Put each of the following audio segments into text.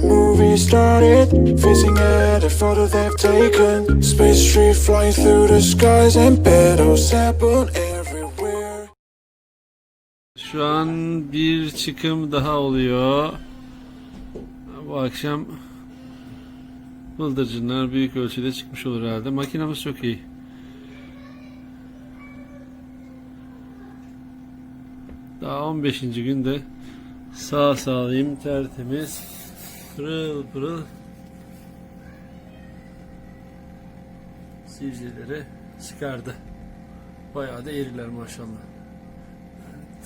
party started. Facing at a photo they've taken. Space tree flying through the skies and petals happen everywhere. Şu an bir çıkım daha oluyor. Bu akşam bıldırcınlar büyük ölçüde çıkmış olur herhalde. Makinamız çok iyi. Daha 15. günde sağ salim tertemiz pırıl pırıl sivrileri çıkardı. Bayağı da eriler maşallah.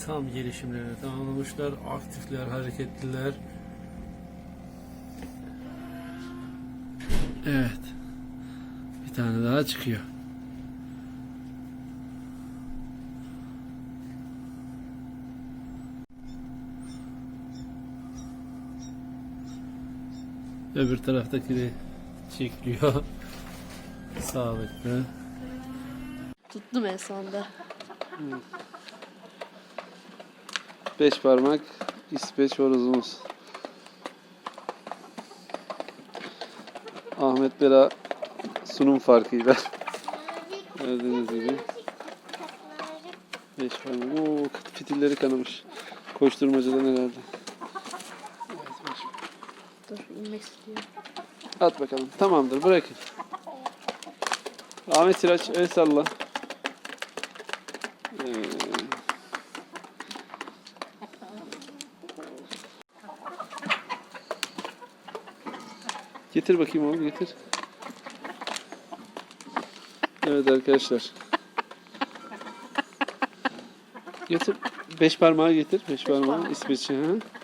Tam gelişimlerini tamamlamışlar. Aktifler, hareketliler. Evet. Bir tane daha çıkıyor. Öbür taraftaki de çekiliyor. Sağlıklı. Tuttum en sonunda. Beş parmak İsveç horozumuz. Ahmet Bera sunum farkıyla. Gördüğünüz gibi. Beş parmak. Oo, fitilleri kanamış. Koşturmacadan herhalde. İstiyorum. At bakalım. Tamamdır bırakın. Ahmet Siraç el salla. Ee, Getir bakayım oğlum getir. Evet arkadaşlar. Getir. Beş parmağı getir. Beş parmağı İsveç'e. Ha?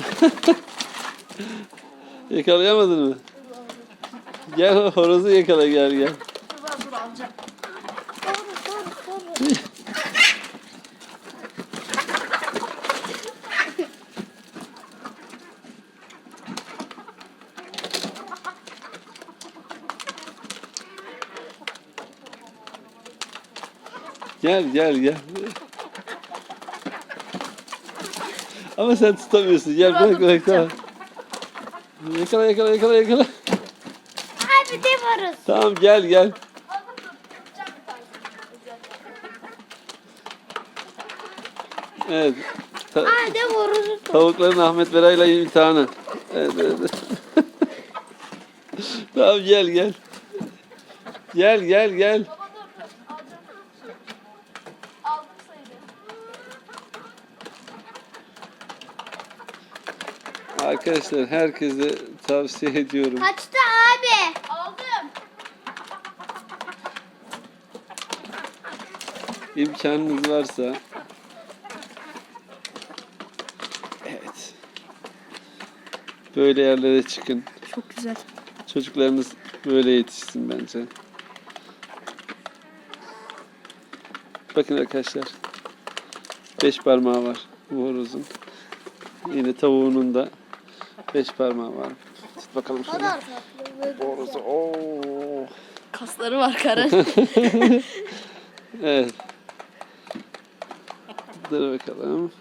Yakalayamadın mı? Gel horozu yakala gel gel. Gel gel gel. Ama sen tutamıyorsun. Gel bırak bırak tamam. Yakala yakala yakala yakala. Hadi de varız. Tamam gel gel. Evet. Ta- Hadi varız. tavukların Ahmet Beray'la imtihanı. Evet, evet. tamam gel gel. Gel gel gel. Arkadaşlar herkese tavsiye ediyorum. Kaçtı abi? Aldım. İmkanınız varsa Evet. Böyle yerlere çıkın. Çok güzel. Çocuklarınız böyle yetişsin bence. Bakın arkadaşlar. Beş parmağı var bu horozun. Yine tavuğunun da beş parmağı var. Tut bakalım şöyle. Kadar tatlı. Oo. Kasları var karın. Evet. Dur bakalım.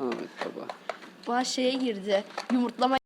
Ahmet baba. Bana şeye girdi. Yumurtlama